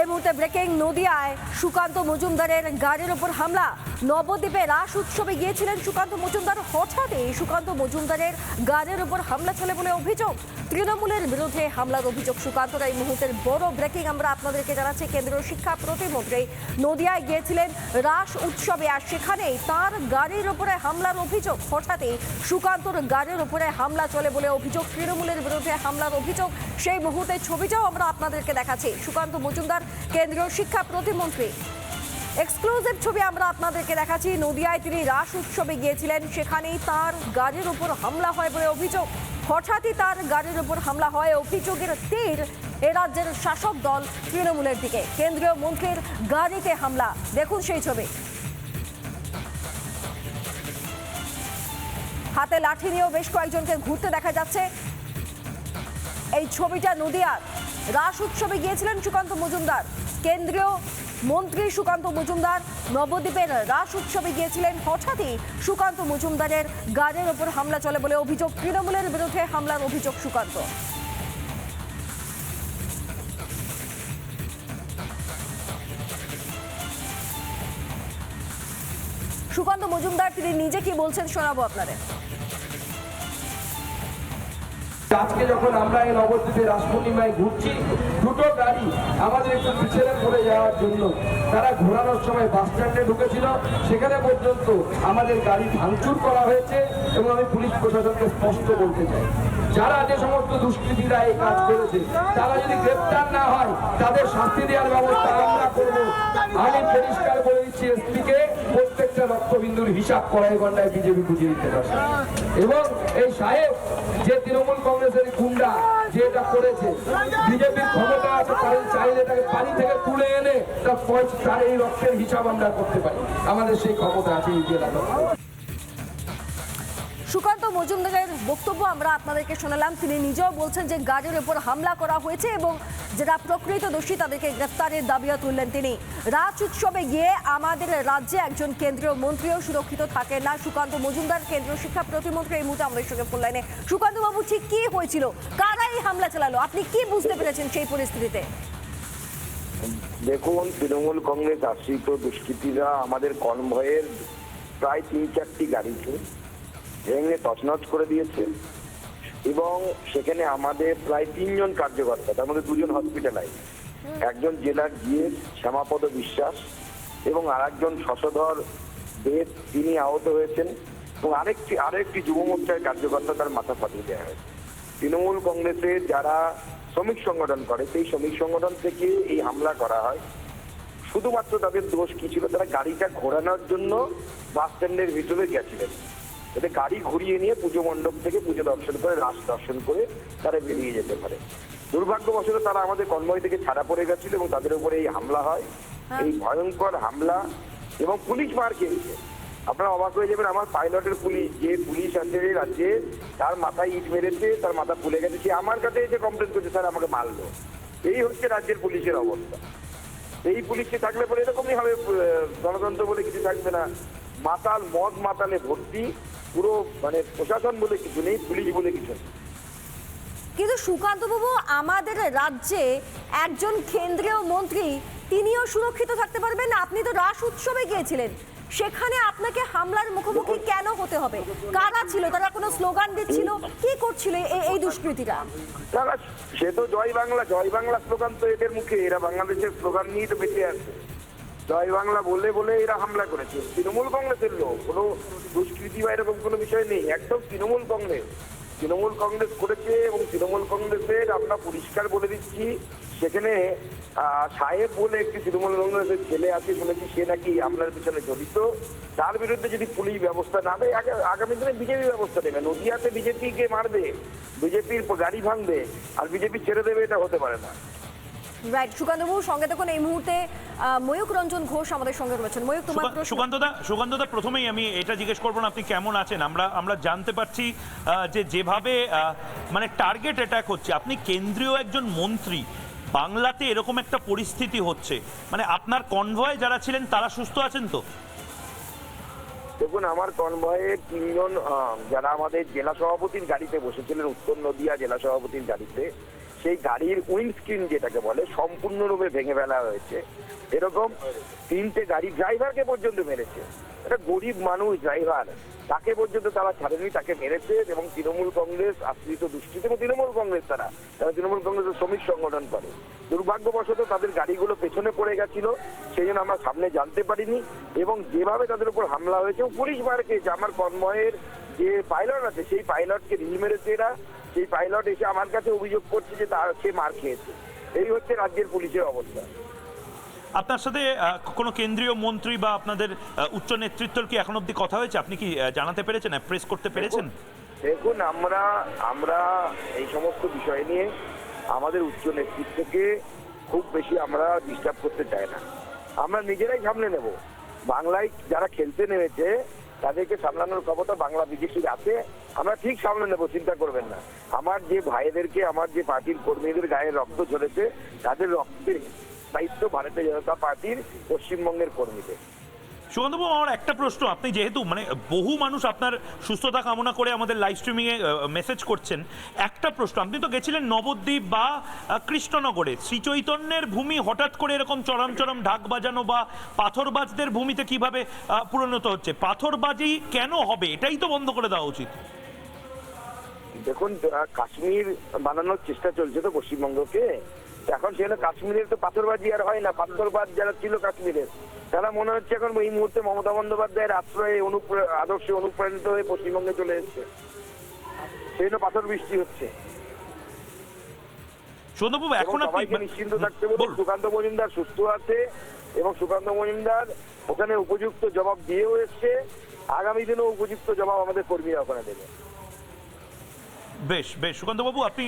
এই মুহূর্তে ব্রেকিং নদিয়ায় সুকান্ত মজুমদারের গাড়ির ওপর হামলা। নবদ্বীপে রাস উৎসবে গিয়েছিলেন সুকান্ত মজুমদার। হঠাৎই সুকান্ত মজুমদারের গাড়ির ওপর হামলা চলে বলে অভিযোগ। তৃণমূলের বিরুদ্ধে হামলার অভিযোগ সুকান্তর। এই মুহূর্তের বড় ব্রেকিং আমরা আপনাদেরকে জানাচ্ছি। কেন্দ্রীয় শিক্ষা প্রতিমন্ত্রী নদিয়ায় গিয়েছিলেন রাস উৎসবে আর সেখানেই তার গাড়ির ওপরে হামলার অভিযোগ। হঠাৎই সুকান্তর গাড়ির উপরে হামলা চলে বলে অভিযোগ। তৃণমূলের বিরুদ্ধে হামলার অভিযোগ। সেই মুহূর্তের ছবিটাও আমরা আপনাদেরকে দেখাচ্ছি। সুকান্ত মজুমদার, কেন্দ্রীয় শিক্ষা প্রতিমন্ত্রী। এক্সক্লুসিভ ছবি আমরা আপনাদেরকে দেখাচ্ছি। নদিয়ায় তিনি রাস উৎসবে গিয়েছিলেন। সেখানেই তার গাড়ির উপর হামলা হয় বলে অভিযোগ। হঠাৎই তার গাড়ির উপর হামলা হয়। অভিযোগের তীর এ রাজ্যের শাসক দল তৃণমূলের দিকে। কেন্দ্রীয় মন্ত্রীর গাড়িতে হামলা। দেখুন সেই ছবি। হাতে লাঠি নিয়েও বেশ কয়েকজনকে ঘুরতে দেখা যাচ্ছে। এই ছবিটা নদিয়ার। রাস উৎসবে গিয়েছিলেন সুকান্ত মজুমদার। কেন্দ্রীয় মন্ত্রী সুকান্ত মজুমদার নবদ্বীপের রাস উৎসবে গিয়েছিলেন। হঠাৎই সুকান্ত মজুমদারের গাড়ির ওপর হামলা চলে বলে অভিযোগ। তৃণমূলের বিরুদ্ধে হামলার অভিযোগ সুকান্ত। সুকান্ত মজুমদার, তিনি নিজে কি বলছেন শোনাবো আপনাদের। আজকে যখন আমরা এই নবদ্বীপে রাস পূর্ণিমায় ঘুরছি, দুটো গাড়ি আমাদের একটু পিছনে পড়ে যাওয়ার জন্য। তারা ঘোরানোর সময় বাস স্ট্যান্ডে ঢুকেছিল। সেখানে পর্যন্ত আমাদের গাড়ি ভাঙচুর করা হয়েছে এবং আমি পুলিশ প্রশাসনকে স্পষ্ট বলতে চাই। যারা যে সমস্ত দুষ্কৃতীরা এই কাজ করেছে, তারা যদি গ্রেপ্তার না হয়, তাদের শাস্তি দেওয়ার ব্যবস্থা আমরা করব। আমি পরিষ্কার করে দিচ্ছি এসপিকে প্রত্যেকটা রক্তবিন্দুর হিসাব করাই ঘন্টায় বিজেপি বুঝিয়ে দিতে পারছে। এবং এই সাহেব, যে তৃণমূল কংগ্রেসের গুন্ডা, যে এটা করেছে বিজেপির ক্ষমতা আছে চাইলে তাকে বাড়ি থেকে তুলে এনে তার তার এই রক্তের হিসাব আমরা করতে পারি। আমাদের সেই ক্ষমতা আছে এই জেলাতে সুকান্ত মজুমদারের বক্তব্য আমরা আপনাদেরকে শোনালাম। তিনি নিজেও বলছেন যে গাড়ির উপর হামলা করা হয়েছে এবং যারা প্রকৃত দোষী তাদেরকে গ্রেফতারের দাবিও তুললেন তিনি। রাজ উৎসবে গিয়ে আমাদের রাজ্যে একজন কেন্দ্রীয় মন্ত্রীও সুরক্ষিত থাকেন না। সুকান্ত মজুমদার কেন্দ্রীয় শিক্ষা প্রতিমন্ত্রী এই মুহূর্তে আমাদের সঙ্গে বললেন সুকান্ত বাবু ঠিক কি হয়েছিল? কারা এই হামলা চালালো? আপনি কি বুঝতে পেরেছেন সেই পরিস্থিতিতে? দেখুন, তৃণমূল কংগ্রেস আশ্রিত দুষ্কৃতীরা আমাদের কনভয়ের প্রায় তিন চারটি গাড়িকে ভেঙে তছনছ করে দিয়েছে। এবং সেখানে আমাদের প্রায় তিনজন কার্যকর্তা তার মধ্যে দুজন হসপিটালাইজ একজন জেলার গিয়ে শ্যামাপদ বিশ্বাস এবং আরেকজন শশধর দেব তিনি আহত হয়েছেন। এবং আরেকটি আরও একটি যুব মোর্চার কার্যকর্তা তার মাথা ফাটিয়ে দেওয়া হয়েছে। তৃণমূল কংগ্রেসে যারা শ্রমিক সংগঠন করে সেই শ্রমিক সংগঠন থেকে এই হামলা করা হয়। শুধুমাত্র তাদের দোষ কি ছিল? তারা গাড়িটা ঘোরানোর জন্য বাস স্ট্যান্ডের ভিতরে গেছিলেন। যাতে গাড়ি ঘুরিয়ে নিয়ে পুজো মণ্ডপ থেকে পুজো দর্শন করে রাস দর্শন করে তারা বেরিয়ে যেতে পারে। দুর্ভাগ্যবশত তারা আমাদের কনভয় থেকে ছাড়া পড়ে গেছিল এবং তাদের উপরে এই হামলা হয়। এই ভয়ঙ্কর হামলা এবং পুলিশ মার খেয়েছে। আপনারা অবাক হয়ে যাবেন আমার পাইলটের পুলিশ যে পুলিশ আছে রাজ্যে তার মাথায় ইট মেরেছে তার মাথা ফুলে গেছে সে আমার কাছে এসে কমপ্লেন করছে স্যার আমাকে মারলো। এই হচ্ছে রাজ্যের পুলিশের অবস্থা। এই পুলিশকে থাকলে পরে এরকমই হবে গণতন্ত্র বলে কিছু থাকবে না। মাতাল মদ মাতালে ভর্তি পুরো মানে প্রশাসন বলে কিছু নেই পুলিশ বলে কিছু নেই। কিন্তু সুকান্ত বাবু আমাদের রাজ্যে একজন কেন্দ্রীয় মন্ত্রী তিনিও সুরক্ষিত থাকতে পারবেন আপনি তো রাস উৎসবে গিয়েছিলেন। সেখানে আপনাকে হামলার মুখোমুখি কেন হতে হবে? কারা ছিল? তারা কোনো স্লোগান দিচ্ছিল? কি করছিল এই- দুষ্কৃতীরা? তারা সে তো জয় বাংলা জয় বাংলা স্লোগান তো এদের মুখে। এরা বাংলাদেশের স্লোগান নিয়েই তো বেঁচে আছে। জয় বাংলা বলে বলে এরা হামলা করেছে। তৃণমূল কংগ্রেসের লোক, কোনো দুষ্কৃতি বা এরকম কোনো বিষয় নেই। একদম তৃণমূল কংগ্রেস। তৃণমূল কংগ্রেস করেছে এবং তৃণমূল কংগ্রেসের আমরা পরিষ্কার বলে দিচ্ছি, সেখানে সাহেব বলে একটি তৃণমূল কংগ্রেসের ছেলে আছে শুনেছি, সে নাকি হামলার পিছনে জড়িত। তার বিরুদ্ধে যদি পুলিশ ব্যবস্থা না আগে- আগামী দিনে বিজেপি ব্যবস্থা নেবে। নদিয়াতে বিজেপিকে মারবে, বিজেপির গাড়ি ভাঙবে, আর বিজেপি ছেড়ে দেবে, এটা হতে পারে না। রাইট সুকান্তবাবু সঙ্গে দেখুন এই মুহূর্তে ময়ূক রঞ্জন ঘোষ আমাদের সঙ্গে রয়েছেন। ময়ূক তোমার সুকান্তদা সুকান্তদা প্রথমেই আমি এটা জিজ্ঞেস করব না আপনি কেমন আছেন? আমরা আমরা জানতে পারছি যে যেভাবে মানে টার্গেট অ্যাটাক হচ্ছে। আপনি কেন্দ্রীয় একজন মন্ত্রী বাংলাতে এরকম একটা পরিস্থিতি হচ্ছে। মানে আপনার কনভয় যারা ছিলেন তারা সুস্থ আছেন তো? দেখুন আমার কনভয়ে তিনজন যারা আমাদের জেলা সভাপতির গাড়িতে বসেছিলেন উত্তর নদিয়া জেলা সভাপতির গাড়িতে। সেই গাড়ির উইন্ডস্ক্রিন যেটাকে বলে, সম্পূর্ণরূপে ভেঙে ফেলা হয়েছে। এরকম তিনটে গাড়ি ড্রাইভারকে পর্যন্ত মেরেছে। একটা গরিব মানুষ ড্রাইভার তাকে পর্যন্ত তারা ছাড়েনি, তাকে মেরেছে এবং তৃণমূল কংগ্রেস, আশ্রিত দুষ্কৃতি এবং তৃণমূল কংগ্রেস তারা তারা তৃণমূল কংগ্রেসের শ্রমিক সংগঠন করে। দুর্ভাগ্যবশত তাদের গাড়িগুলো পেছনে পড়ে গেছিল, সেই জন্য আমরা সামনে জানতে পারিনি এবং যেভাবে তাদের উপর হামলা হয়েছে পুলিশ মার যে আমার কনভয়ের যে পাইলট আছে, সেই পাইলটকে ঢিল মেরেছে এরা। সেই পাইলট এসে আমার কাছে অভিযোগ করছে যে তার সে মার খেয়েছে। এই হচ্ছে রাজ্যের পুলিশের অবস্থা। আপনার সাথে কোনো কেন্দ্রীয় মন্ত্রী বা আপনাদের উচ্চ নেতৃত্বর কি এখন অবধি কথা হয়েছে? আপনি কি জানাতে পেরেছেন প্রেস করতে পেরেছেন? দেখুন আমরা আমরা এই সমস্ত বিষয় নিয়ে আমাদের উচ্চ নেতৃত্বকে খুব বেশি আমরা ডিস্টার্ব করতে চাই না। আমরা নিজেরাই সামলে নেব। বাংলায় যারা খেলতে নেমেছে তাদেরকে সামলানোর ক্ষমতা বাংলা বিজেপির আছে। আমরা ঠিক সামনে নেব, চিন্তা করবেন না। আমার যে ভাইদেরকে, আমার যে পার্টির কর্মীদের গায়ে রক্ত চলেছে তাদের রক্তের দায়িত্ব ভারতীয় জনতা পার্টির পশ্চিমবঙ্গের কর্মীদের। সুগন্ধবাবু, আমার একটা প্রশ্ন। আপনি যেহেতু মানে বহু মানুষ আপনার সুস্থতা কামনা করে আমাদের লাইভ স্ট্রিমিংয়ে মেসেজ করছেন, একটা প্রশ্ন। আপনি তো গেছিলেন নবদ্বীপ বা কৃষ্ণনগরে। শ্রীচৈতন্যের ভূমি হঠাৎ করে এরকম চরম চরম ঢাক বাজানো বা পাথরবাজদের ভূমিতে কীভাবে পরিণত হচ্ছে? পাথরবাজি কেন হবে? এটাই তো বন্ধ করে দেওয়া উচিত। দেখুন কাশ্মীর বানানোর চেষ্টা চলছে তো পশ্চিমবঙ্গকে। এখন সেখানে কাশ্মীরের তো পাথরবাজি আর হয় না পাথরবাজ যারা ছিল কাশ্মীরের তারা মনে হচ্ছে এখন এই মুহূর্তে মমতা বন্দ্যোপাধ্যায়ের আশ্রয়ে আদর্শে অনুপ্রাণিত হয়ে পশ্চিমবঙ্গে চলে এসছে। সেই জন্য পাথর বৃষ্টি হচ্ছে। এখন আপনি সবাইকে নিশ্চিন্ত থাকতে বলুন। সুকান্ত মজুমদার সুস্থ আছে এবং সুকান্ত মজুমদার ওখানে উপযুক্ত জবাব দিয়েও এসছে। আগামী দিনেও উপযুক্ত জবাব আমাদের কর্মীরা ওখানে দেবে। বেশ বেশ। সুকান্তবাবু, আপনি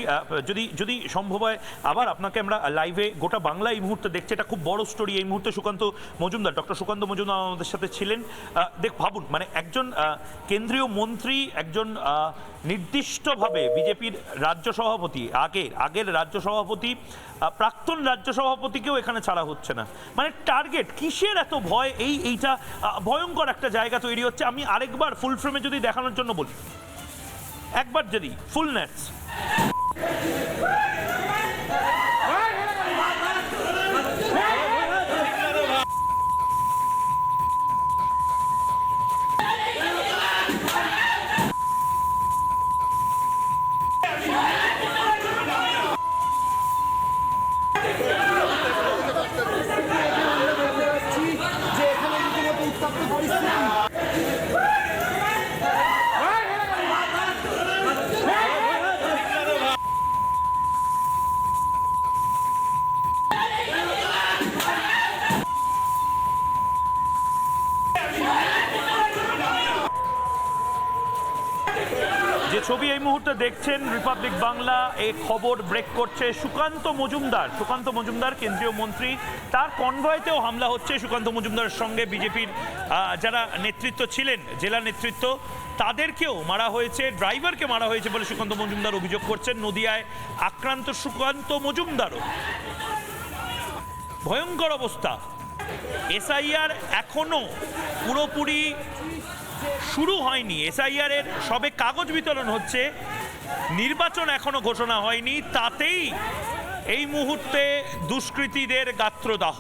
যদি যদি সম্ভব হয়, আবার আপনাকে আমরা লাইভে গোটা বাংলা এই মুহূর্তে দেখছে। এটা খুব বড় স্টোরি এই মুহূর্তে সুকান্ত মজুমদার ডক্টর সুকান্ত মজুমদার আমাদের সাথে ছিলেন। দেখ, ভাবুন মানে একজন কেন্দ্রীয় মন্ত্রী, একজন নির্দিষ্টভাবে বিজেপির রাজ্য সভাপতি, আগের আগের রাজ্য সভাপতি প্রাক্তন রাজ্য সভাপতিকেও এখানে ছাড়া হচ্ছে না। মানে টার্গেট কিসের এত ভয়? এই, এইটা ভয়ঙ্কর একটা জায়গা তৈরি হচ্ছে। আমি আরেকবার ফুল ফ্রেমে যদি দেখানোর জন্য বলি। একবার যদি ফুল ছবি এই মুহূর্তে দেখছেন রিপাবলিক বাংলা এই খবর ব্রেক করছে সুকান্ত মজুমদার। সুকান্ত মজুমদার কেন্দ্রীয় মন্ত্রী, তার কনভয়েতেও হামলা হচ্ছে সুকান্ত মজুমদারের সঙ্গে বিজেপির যারা নেতৃত্ব ছিলেন, জেলা নেতৃত্ব, তাদেরকেও মারা হয়েছে, ড্রাইভারকে মারা হয়েছে বলে সুকান্ত মজুমদার অভিযোগ করছেন। নদিয়ায় আক্রান্ত সুকান্ত মজুমদারও। ভয়ঙ্কর অবস্থা। এসআইআর এখনও পুরোপুরি শুরু হয়নি। এসআইআর এর সবে কাগজ বিতরণ হচ্ছে। নির্বাচন এখনও ঘোষণা হয়নি। তাতেই এই মুহূর্তে দুষ্কৃতীদের গাত্রদাহ।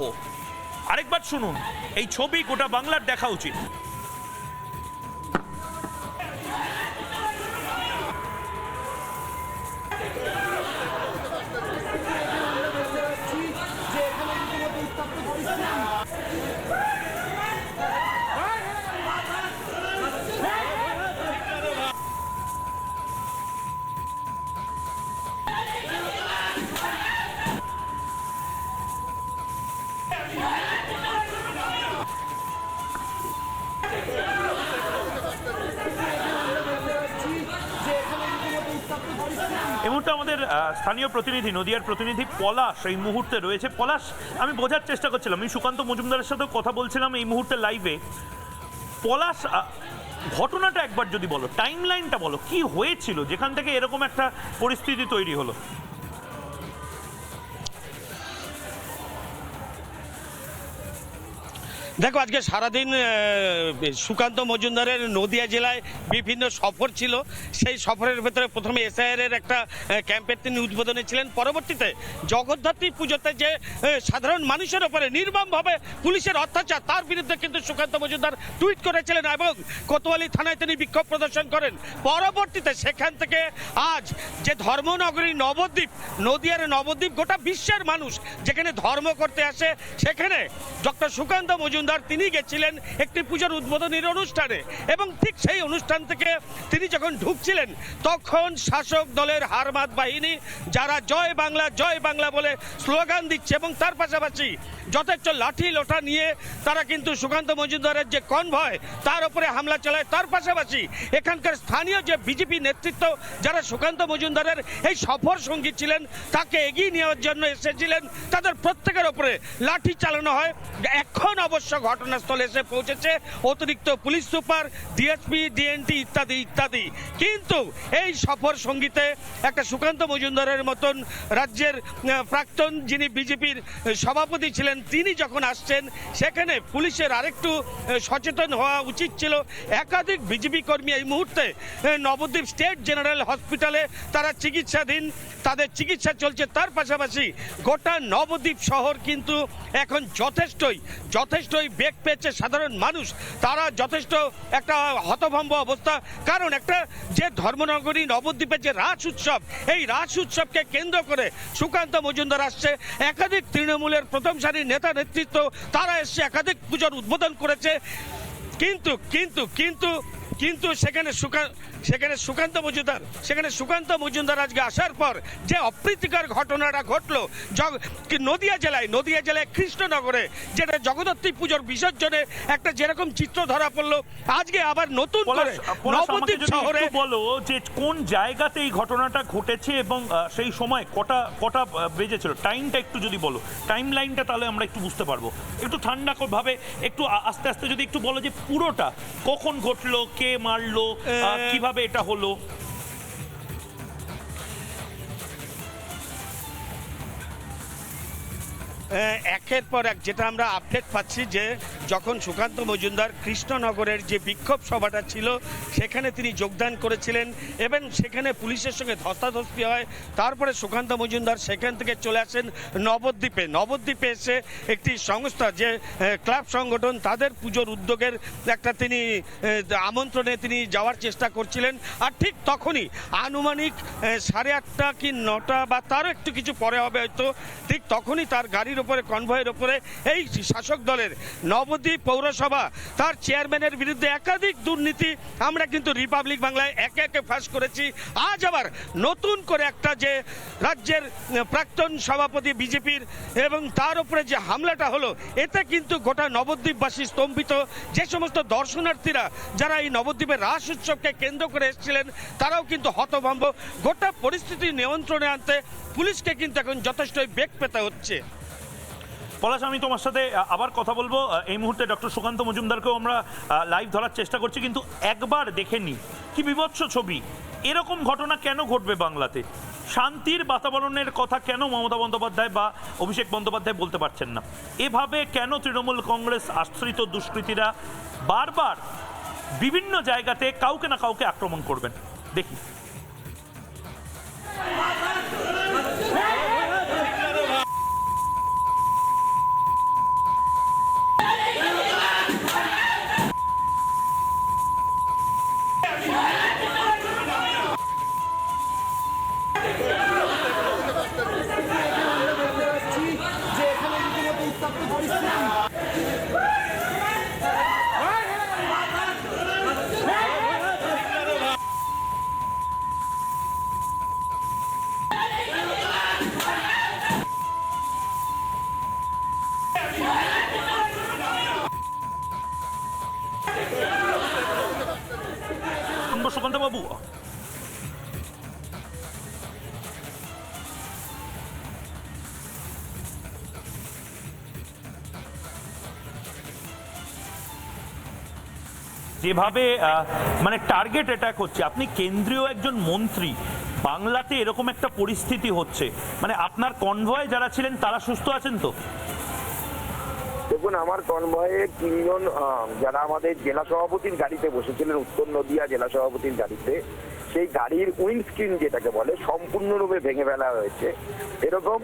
আরেকবার শুনুন, এই ছবি গোটা বাংলার দেখা উচিত। আমাদের স্থানীয় প্রতিনিধি, নদিয়ার প্রতিনিধি পলাশ এই মুহূর্তে রয়েছে। পলাশ, আমি বোঝার চেষ্টা করছিলাম, আমি সুকান্ত মজুমদারের সাথে কথা বলছিলাম এই মুহূর্তে লাইভে পলাশ ঘটনাটা একবার যদি বলো টাইম লাইনটা বলো, কি হয়েছিল? যেখান থেকে এরকম একটা পরিস্থিতি তৈরি হলো। দেখো, আজকে সারাদিন সুকান্ত মজুমদারের নদিয়া জেলায় বিভিন্ন সফর ছিল। সেই সফরের ভেতরে প্রথমে এসআইআর এর একটা ক্যাম্পের তিনি উদ্বোধনে ছিলেন। পরবর্তীতে জগদ্ধাত্রী পুজোতে যে সাধারণ মানুষের ওপরে নির্মমভাবে পুলিশের অত্যাচার, তার বিরুদ্ধে কিন্তু সুকান্ত মজুমদার টুইট করেছিলেন এবং কোতোয়ালি থানায় তিনি বিক্ষোভ প্রদর্শন করেন। পরবর্তীতে সেখান থেকে আজ যে ধর্মনগরী নবদ্বীপ, নদিয়ার নবদ্বীপ, গোটা বিশ্বের মানুষ যেখানে ধর্ম করতে আসে, সেখানে ডক্টর সুকান্ত মজুমদার তিনি গেছিলেন একটি পুজোর উদ্বোধনীর অনুষ্ঠানে। এবং ঠিক সেই অনুষ্ঠান থেকে তিনি যখন ঢুকছিলেন, তখন শাসক দলের হারমাত বাহিনী, যারা জয় বাংলা জয় বাংলা বলে স্লোগান দিচ্ছে এবং তার পাশাপাশি যথেষ্ট লাঠি লোটা নিয়ে তারা কিন্তু সুকান্ত মজুমদারের যে কনভয় তার উপরে হামলা চালায়। তার পাশাপাশি এখানকার স্থানীয় যে বিজেপি নেতৃত্ব, যারা সুকান্ত মজুমদারের এই সফর সঙ্গী ছিলেন, তাকে এগিয়ে নেওয়ার জন্য এসেছিলেন। তাদের প্রত্যেকের উপরে লাঠি চালানো হয়। এখন অবশ্য ঘটনাস্থলে এসে পৌঁছেছে অতিরিক্ত পুলিশ সুপার ডিএসপি ডিএনটি ইত্যাদি ইত্যাদি। কিন্তু এই সফর সঙ্গীতে একটা সুকান্ত মজুমদারের মতন রাজ্যের প্রাক্তন যিনি বিজেপির সভাপতি ছিলেন, তিনি যখন আসছেন, সেখানে পুলিশের আরেকটু সচেতন হওয়া উচিত ছিল। একাধিক বিজেপি কর্মী এই মুহূর্তে নবদ্বীপ স্টেট জেনারেল হসপিটালে তারা চিকিৎসাধীন, তাদের চিকিৎসা চলছে। তার পাশাপাশি গোটা নবদ্বীপ শহর কিন্তু এখন যথেষ্টই যথেষ্টই বেগ পেয়েছে সাধারণ মানুষ। তারা যথেষ্ট একটা হতভম্ব অবস্থা। কারণ একটা যে ধর্মনগরী নবদ্বীপের যে রাস উৎসব, এই রাস উৎসবকে কেন্দ্র করে সুকান্ত মজুমদার আসছে। একাধিক তৃণমূলের প্রথম সারির নেতা নেতৃত্ব, তারা এসছে একাধিক পুজোর উদ্বোধন করেছে। কিন্তু কিন্তু কিন্তু কিন্তু সেখানে সেখানে সুকান্ত মজুমদার সেখানে সুকান্ত মজুমদার আজকে আসার পর যে অপ্রীতিকর ঘটনাটা ঘটলো নদিয়া জেলায় নদিয়া জেলায় কৃষ্ণনগরে যেটা জগদ্ধাত্রী পুজোর বিসর্জনে একটা যেরকম চিত্র ধরা পড়ল আজকে আবার নতুন করে নবদ্বীপ শহরে বলো যে কোন জায়গাতে এই ঘটনাটা ঘটেছে এবং সেই সময় কটা কটা বেজেছিল? টাইমটা একটু যদি বলো। টাইম লাইনটা তাহলে আমরা একটু বুঝতে পারব। একটু ঠান্ডা ভাবে একটু আস্তে আস্তে যদি একটু বলো যে পুরোটা কখন ঘটলো কে মারলো কীভাবে এটা হলো? একের পর এক যেটা আমরা আপডেট পাচ্ছি যে যখন সুকান্ত মজুমদার কৃষ্ণনগরের যে বিক্ষোভ সভাটা ছিল, সেখানে তিনি যোগদান করেছিলেন। এবং সেখানে পুলিশের সঙ্গে ধস্তাধস্তি হয়, তারপরে সুকান্ত মজুমদার সেখান থেকে চলে আসেন নবদ্বীপে। নবদ্বীপে এসে একটি সংস্থা যে ক্লাব সংগঠন, তাদের পুজোর উদ্যোগের একটা তিনি আমন্ত্রণে তিনি যাওয়ার চেষ্টা করছিলেন। আর ঠিক তখনই আনুমানিক সাড়ে আটটা কি নটা বা তারও একটু কিছু পরে হবে হয়তো, ঠিক তখনই তার গাড়ির ওপরে কনভয়ের ওপরে এই শাসক দলের নবদ্বীপ পৌরসভা, তার চেয়ারম্যানের বিরুদ্ধে একাধিক দুর্নীতি আমরা কিন্তু রিপাবলিক বাংলায় একে একে ফাঁস করেছি। আজ আবার নতুন করে একটা যে রাজ্যের প্রাক্তন সভাপতি বিজেপির এবং তার উপরে যে হামলাটা হলো, এতে কিন্তু গোটা নবদ্বীপবাসী স্তম্ভিত। যে সমস্ত দর্শনার্থীরা যারা এই নবদ্বীপের রাস উৎসবকে কেন্দ্র করে এসেছিলেন, তারাও কিন্তু হতভম্ব। গোটা পরিস্থিতি নিয়ন্ত্রণে আনতে পুলিশকে কিন্তু এখন যথেষ্টই বেগ পেতে হচ্ছে। পলাশ, আমি তোমার সাথে আবার কথা বলব। এই মুহূর্তে ডক্টর সুকান্ত মজুমদারকেও আমরা লাইভ ধরার চেষ্টা করছি, কিন্তু একবার দেখে নি কি বিভৎস ছবি। এরকম ঘটনা কেন ঘটবে বাংলাতে? শান্তির বাতাবরণের কথা কেন মমতা বন্দ্যোপাধ্যায় বা অভিষেক বন্দ্যোপাধ্যায় বলতে পারছেন না? এভাবে কেন তৃণমূল কংগ্রেস আশ্রিত দুষ্কৃতীরা বারবার বিভিন্ন জায়গাতে কাউকে না কাউকে আক্রমণ করবেন? দেখি। যেভাবে মানে টার্গেট অ্যাটাক হচ্ছে। আপনি কেন্দ্রীয় একজন মন্ত্রী, বাংলাতে এরকম একটা পরিস্থিতি হচ্ছে। মানে আপনার কনভয়ে যারা ছিলেন, তারা সুস্থ আছেন তো? দেখুন, আমার কনভয়ে তিনজন যারা আমাদের জেলা সভাপতির গাড়িতে বসেছিলেন, উত্তর নদিয়া জেলা সভাপতির গাড়িতে। সেই গাড়ির উইন্ডস্ক্রিন যেটাকে বলে, সম্পূর্ণরূপে ভেঙে ফেলা হয়েছে। এরকম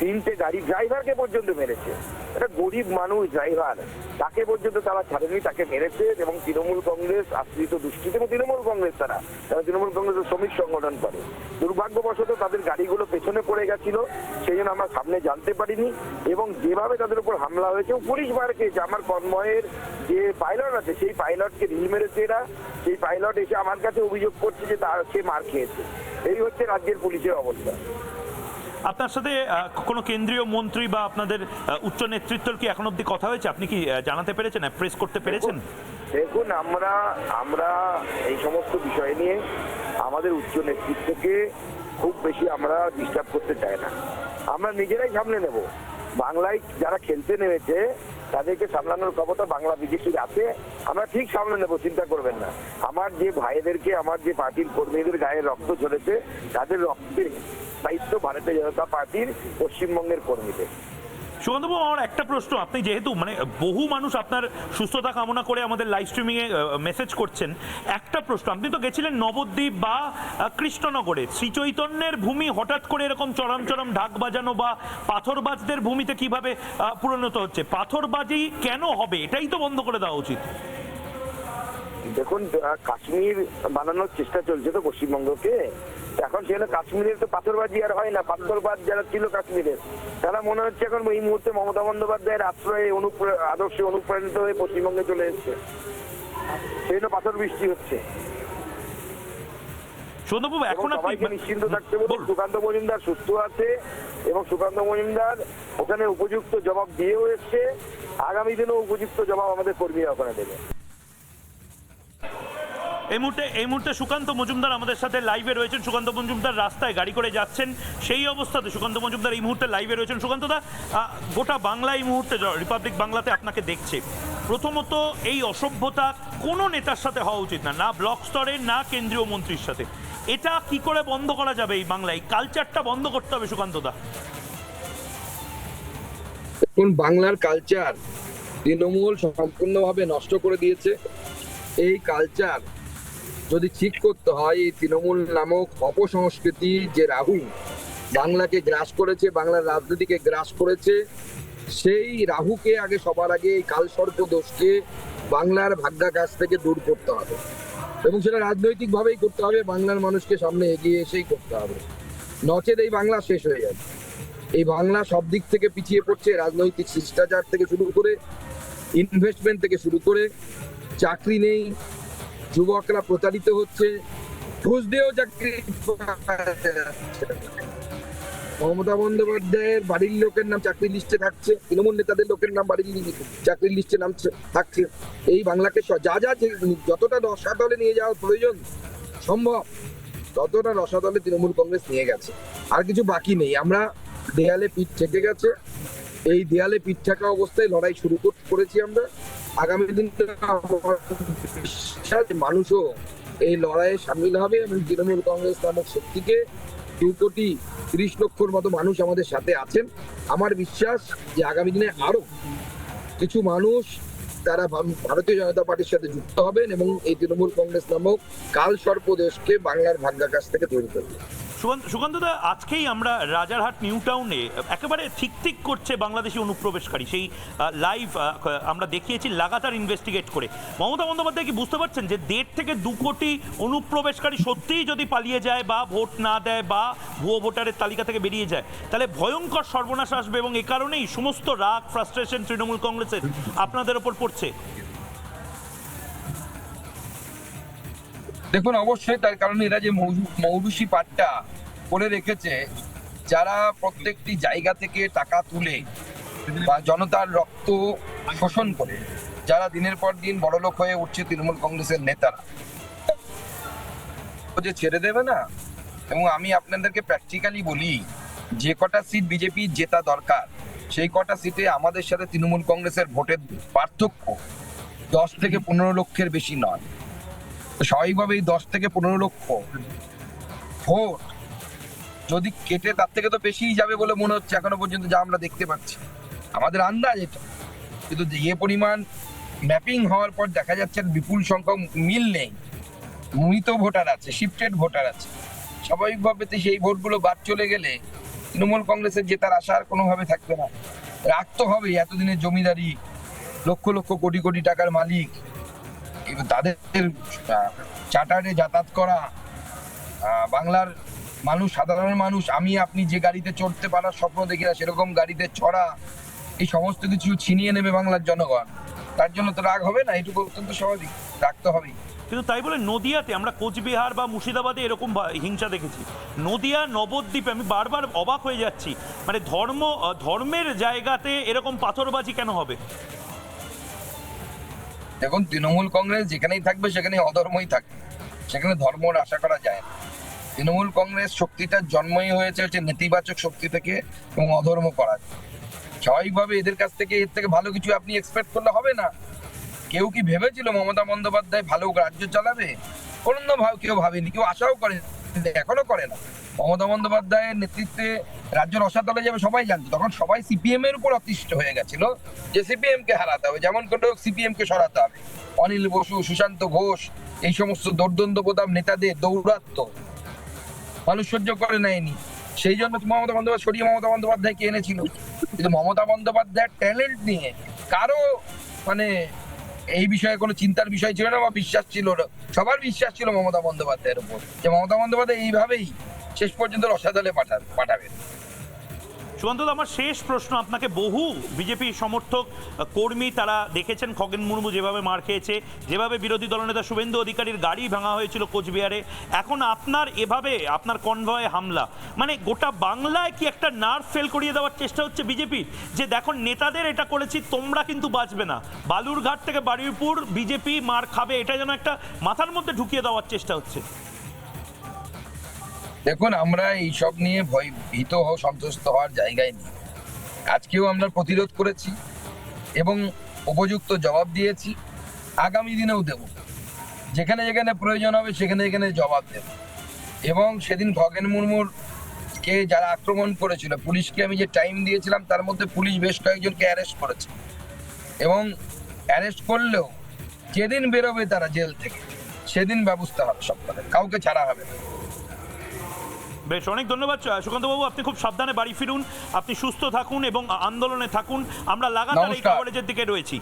তিনটে গাড়ি ড্রাইভারকে পর্যন্ত মেরেছে। একটা গরিব মানুষ ড্রাইভার তাকে পর্যন্ত তারা ছাড়েনি, তাকে মেরেছে এবং তৃণমূল কংগ্রেস, আশ্রিত দুষ্কৃত এবং তৃণমূল কংগ্রেস তারা তারা তৃণমূল কংগ্রেসের শ্রমিক সংগঠন করে। দুর্ভাগ্যবশত তাদের গাড়িগুলো পেছনে পড়ে গেছিল, সেই জন্য আমরা সামনে জানতে পারিনি এবং যেভাবে তাদের উপর হামলা হয়েছে পুলিশ মার যে আমার কনভয়ের যে পাইলট আছে, সেই পাইলটকে ঢিল মেরেছে এরা। সেই পাইলট এসে আমার কাছে অভিযোগ করছে যে তার সে মার খেয়েছে। এই হচ্ছে রাজ্যের পুলিশের অবস্থা। আপনার সাথে কোনো কেন্দ্রীয় মন্ত্রী বা আপনাদের উচ্চ নেতৃত্বর কি এখন অবধি কথা হয়েছে? আপনি কি জানাতে পেরেছেন প্রেস করতে পেরেছেন? দেখুন আমরা আমরা এই সমস্ত বিষয় নিয়ে আমাদের উচ্চ নেতৃত্বকে খুব বেশি আমরা ডিস্টার্ব করতে চাই না। আমরা নিজেরাই সামলে নেব। বাংলায় যারা খেলতে নেমেছে তাদেরকে সামলানোর ক্ষমতা বাংলা বিদেশির আছে। আমরা ঠিক সামলে নেব, চিন্তা করবেন না। আমার যে ভাইদেরকে, আমার যে পার্টির কর্মীদের গায়ে রক্ত ঝরেছে, তাদের রক্তের দায়িত্ব ভারতীয় জনতা পার্টির পশ্চিমবঙ্গের কর্মীদের। সুগন্ধবাবু আমার একটা প্রশ্ন। আপনি যেহেতু মানে বহু মানুষ আপনার সুস্থতা কামনা করে আমাদের লাইভ স্ট্রিমিং এ মেসেজ করছেন, একটা প্রশ্ন। আপনি তো গেছিলেন নবদ্বীপ বা কৃষ্ণনগরে। শ্রীচৈতন্যের ভূমি হঠাৎ করে এরকম চরম চরম ঢাক বাজানো বা পাথরবাজদের ভূমিতে কীভাবে পরিণত হচ্ছে? পাথরবাজি কেন হবে? এটাই তো বন্ধ করে দেওয়া উচিত। দেখুন কাশ্মীর বানানোর চেষ্টা চলছে তো পশ্চিমবঙ্গকে। এখন সেখানে কাশ্মীরের তো পাথরবাজি আর হয় না পাথরবাজ যারা ছিল কাশ্মীরের। তারা মনে হচ্ছে এখন এই মুহূর্তে মমতা বন্দ্যোপাধ্যায়ের আশ্রয়ে আদর্শে অনুপ্রাণিত হয়ে পশ্চিমবঙ্গে চলে এসছে। সেই জন্য পাথর বৃষ্টি হচ্ছে। এখন আপনি নিশ্চিন্ত থাকতে বলুন বলুন। সুকান্ত মজুমদার সুস্থ আছে এবং সুকান্ত মজুমদার ওখানে উপযুক্ত জবাব দিয়েও এসছে। আগামী দিনেও উপযুক্ত জবাব আমাদের কর্মীরা ওখানে দেবে। এই মুহূর্তে এই মুহূর্তে সুকান্ত মজুমদার আমাদের সাথে লাইভে রয়েছেন। সুকান্ত মজুমদার রাস্তায় গাড়ি করে যাচ্ছেন। সেই অবস্থাতে সুকান্ত মজুমদার এই মুহূর্তে লাইভে রয়েছেন। সুকান্ত দা গোটা বাংলা এই মুহূর্তে রিপাবলিক বাংলাতে আপনাকে দেখছে। প্রথমত এই অসভ্যতা কোনো নেতার সাথে হওয়া উচিত না না ব্লক স্তরে, না কেন্দ্রীয় মন্ত্রীর সাথে। এটা কি করে বন্ধ করা যাবে এই বাংলায়? কালচারটা বন্ধ করতে হবে সুকান্ত দা। এখন বাংলার কালচার তৃণমূল সম্পূর্ণভাবে নষ্ট করে দিয়েছে। এই কালচার যদি ঠিক করতে হয় এই তৃণমূল নামক অপসংস্কৃতি যে রাহু বাংলাকে গ্রাস করেছে, বাংলার রাজনীতিকে গ্রাস করেছে, সেই রাহুকে আগে সবার আগে এই কালসর্প দোষকে বাংলার ভাগ্যাকাশ থেকে দূর করতে হবে এবং সেটা রাজনৈতিকভাবেই করতে হবে, বাংলার মানুষকে সামনে এগিয়ে এসেই করতে হবে। নচেত এই বাংলা শেষ হয়ে যাবে। এই বাংলা সব দিক থেকে পিছিয়ে পড়ছে, রাজনৈতিক শিষ্টাচার থেকে শুরু করে ইনভেস্টমেন্ট থেকে শুরু করে, চাকরি নেই যুবকরা প্রতারিত হচ্ছে। ঘুষ দিয়েও চাকরি। মমতা বন্দ্যোপাধ্যায়ের বাড়ির লোকের নাম চাকরি লিস্টে থাকছে। তৃণমূল নেতাদের লোকের নাম বাড়ির চাকরির লিস্টে নাম থাকছে। এই বাংলাকে যা যা যতটা রসাতলে নিয়ে যাওয়ার প্রয়োজন সম্ভব, ততটা রসাতলে তৃণমূল কংগ্রেস নিয়ে গেছে। আর কিছু বাকি নেই। আমরা দেয়ালে পিঠ থেকে গেছে। এই দেয়ালে পিঠ থাকা অবস্থায় লড়াই শুরু কর- করেছি আমরা। আগামী দিন মানুষও এই লড়াইয়ে সামিল হবে এবং তৃণমূল কংগ্রেস নামক শক্তিকে দু কোটি তিরিশ লক্ষর মতো মানুষ আমাদের সাথে আছেন। আমার বিশ্বাস যে আগামী দিনে আরও কিছু মানুষ তারা ভারতীয় জনতা পার্টির সাথে যুক্ত হবেন এবং এই তৃণমূল কংগ্রেস নামক কাল সর্প দেশকে বাংলার ভাগ্যাকাশ থেকে তৈরি করবে সুকান্তদা আজকেই আমরা রাজারহাট নিউ টাউনে, একেবারে ঠিক ঠিক করছে বাংলাদেশি অনুপ্রবেশকারী। সেই লাইভ আমরা দেখিয়েছি, লাগাতার ইনভেস্টিগেট করে। মমতা বন্দ্যোপাধ্যায় কি বুঝতে পারছেন যে দেড় থেকে দু কোটি অনুপ্রবেশকারী সত্যিই যদি পালিয়ে যায় বা ভোট না দেয় বা ভুয়ো ভোটারের তালিকা থেকে বেরিয়ে যায়, তাহলে ভয়ঙ্কর সর্বনাশ আসবে এবং এ কারণেই সমস্ত রাগ ফ্রাস্ট্রেশন তৃণমূল কংগ্রেসের আপনাদের ওপর পড়ছে। দেখুন, অবশ্যই তার কারণে এরা যে মৌরুষি পাটটা করে রেখেছে, যারা প্রত্যেকটি জায়গা থেকে টাকা তুলে বা জনতার রক্ত শোষণ করে, যারা দিনের পর দিন বড়লোক হয়ে উঠছে তৃণমূল কংগ্রেসের নেতারা যে ছেড়ে দেবে না? এবং আমি আপনাদেরকে প্র্যাকটিক্যালি বলি, যে কটা সিট বিজেপি জেতা দরকার, সেই কটা সিটে আমাদের সাথে তৃণমূল কংগ্রেসের ভোটের পার্থক্য দশ থেকে পনেরো লক্ষের বেশি নয়। স্বাভাবিকভাবেই দশ থেকে পনেরো লক্ষ। ভোট যদি কেটে তার থেকে তো বেশিই যাবে বলে মনে হচ্ছে এখনও পর্যন্ত যা আমরা দেখতে পাচ্ছি। আমাদের আন্দাজ এটা। কিন্তু যে পরিমাণ ম্যাপিং হওয়ার পর দেখা যাচ্ছে বিপুল সংখ্যক মিল নেই। মৃত ভোটার আছে শিফটেড ভোটার আছে। স্বাভাবিকভাবে তো সেই ভোটগুলো বাদ চলে গেলে তৃণমূল কংগ্রেসের জেতার আশা আর কোনোভাবে থাকবে না। রাখতে হবে এতদিনের জমিদারি, লক্ষ লক্ষ কোটি কোটি টাকার মালিক। তাদের চার্টারে যাতায়াত করা বাংলার মানুষ, সাধারণ মানুষ, আমি, আপনি যে গাড়িতে চড়তে পারার স্বপ্ন দেখি না, সেরকম গাড়িতে চড়া, এই সমস্ত কিছু ছিনিয়ে নেবে বাংলার জনগণ। তার জন্য তো রাগ হবে না, এটুকু অত্যন্ত স্বাভাবিক রাখতে হবেই। কিন্তু তাই বলে নদিয়াতে, আমরা কোচবিহার বা মুর্শিদাবাদে এরকম হিংসা দেখেছি। নদিয়া, নবদ্বীপে, আমি বারবার অবাক হয়ে যাচ্ছি। মানে ধর্ম, ধর্মের জায়গাতে এরকম পাথরবাজি কেন হবে? দেখুন, তৃণমূল কংগ্রেস যেখানেই থাকবে সেখানে অধর্মই থাকবে। সেখানে ধর্মর আশা করা যায় না। তৃণমূল কংগ্রেস শক্তিটার জন্মই হয়েছে হচ্ছে নেতিবাচক শক্তি থেকে এবং অধর্ম করার। স্বাভাবিকভাবে এদের কাছ থেকে, এর থেকে ভালো কিছু আপনি এক্সপেক্ট করলে হবে না। কেউ কি ভেবেছিল মমতা বন্দ্যোপাধ্যায় ভালো রাজ্য চালাবে? কোনো কেউ ভাবেনি, কেউ আশাও করে এখনও করে না। মমতা বন্দ্যোপাধ্যায়ের নেতৃত্বে রাজ্য রসাতলে যাবে, সবাই জানতো। তখন সবাই সিপিএম এর উপর অতিষ্ঠ হয়ে গেছিল যে সিপিএম কে হারাতে হবে। যেমন করে সিপিএম কে সরাতে হবে। অনিল বসু, সুশান্ত ঘোষ, এই সমস্ত দৌর্দণ্ড প্রতাপ নেতাদের দৌরাত্ম মানুষ সহ্য করে নেয়নি। সেই জন্য মমতা বন্দ্যোপাধ্যায়, সরিয়ে মমতা বন্দ্যোপাধ্যায়কে এনেছিল। কিন্তু মমতা বন্দ্যোপাধ্যায়ের ট্যালেন্ট নিয়ে কারও মানে এই বিষয়ে কোনো চিন্তার বিষয় ছিল না বা বিশ্বাস ছিল না। সবার বিশ্বাস ছিল মমতা বন্দ্যোপাধ্যায়ের উপর। যে মমতা বন্দ্যোপাধ্যায় এইভাবেই শেষ পর্যন্ত রসাদলে পাঠাবেন। সুকান্ত আমার শেষ প্রশ্ন আপনাকে, বহু বিজেপি সমর্থক কর্মী তারা দেখেছেন, খগেন মুর্মু যেভাবে মার খেয়েছে, যেভাবে বিরোধী দলনেতা শুভেন্দু অধিকারীর গাড়ি ভাঙা হয়েছিল কোচবিহারে, এখন আপনার এভাবে, আপনার কনভয়ে হামলা মানে গোটা বাংলায় কি একটা নার্ভ ফেল করিয়ে দেওয়ার চেষ্টা হচ্ছে বিজেপির? যে দেখো, নেতাদের এটা করেছি, তোমরা কিন্তু বাঁচবে না। বালুরঘাট থেকে বারুইপুর বিজেপি মার খাবে, এটা যেন একটা মাথার মধ্যে ঢুকিয়ে দেওয়ার চেষ্টা হচ্ছে। দেখুন, আমরা এইসব নিয়ে ভয় ভীত ও সন্তুষ্ট হওয়ার জায়গায় নেই। আজকেও আমরা প্রতিরোধ করেছি এবং উপযুক্ত জবাব দিয়েছি। আগামী দিনেও দেব। যেখানে যেখানে প্রয়োজন হবে, সেখানে যেখানে জবাব দেব। এবং সেদিন খগেন মুর্মুর কে যারা আক্রমণ করেছিল, পুলিশকে আমি যে টাইম দিয়েছিলাম, তার মধ্যে পুলিশ বেশ কয়েকজনকে অ্যারেস্ট করেছে। এবং অ্যারেস্ট করলেও যেদিন বেরোবে তারা জেল থেকে, সেদিন ব্যবস্থা হবে সব কাউকে ছাড়া হবে না। বেশ অনেক ধন্যবাদ সুকান্তবাবু। আপনি খুব সাবধানে বাড়ি ফিরুন আপনি সুস্থ থাকুন এবং আন্দোলনে থাকুন। আমরা লাগাতার এই কভারেজের দিকে রয়েছি।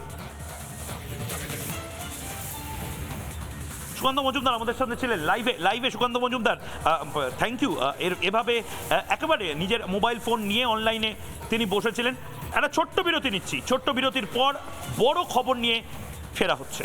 সুকান্ত মজুমদার আমাদের সাথে ছিলেন লাইভে লাইভে সুকান্ত মজুমদার থ্যাংক ইউ এর এভাবে একেবারে নিজের মোবাইল ফোন নিয়ে অনলাইনে তিনি বসেছিলেন। একটা ছোট্ট বিরতি নিচ্ছি। ছোট্ট বিরতির পর বড় খবর নিয়ে ফেরা হচ্ছে।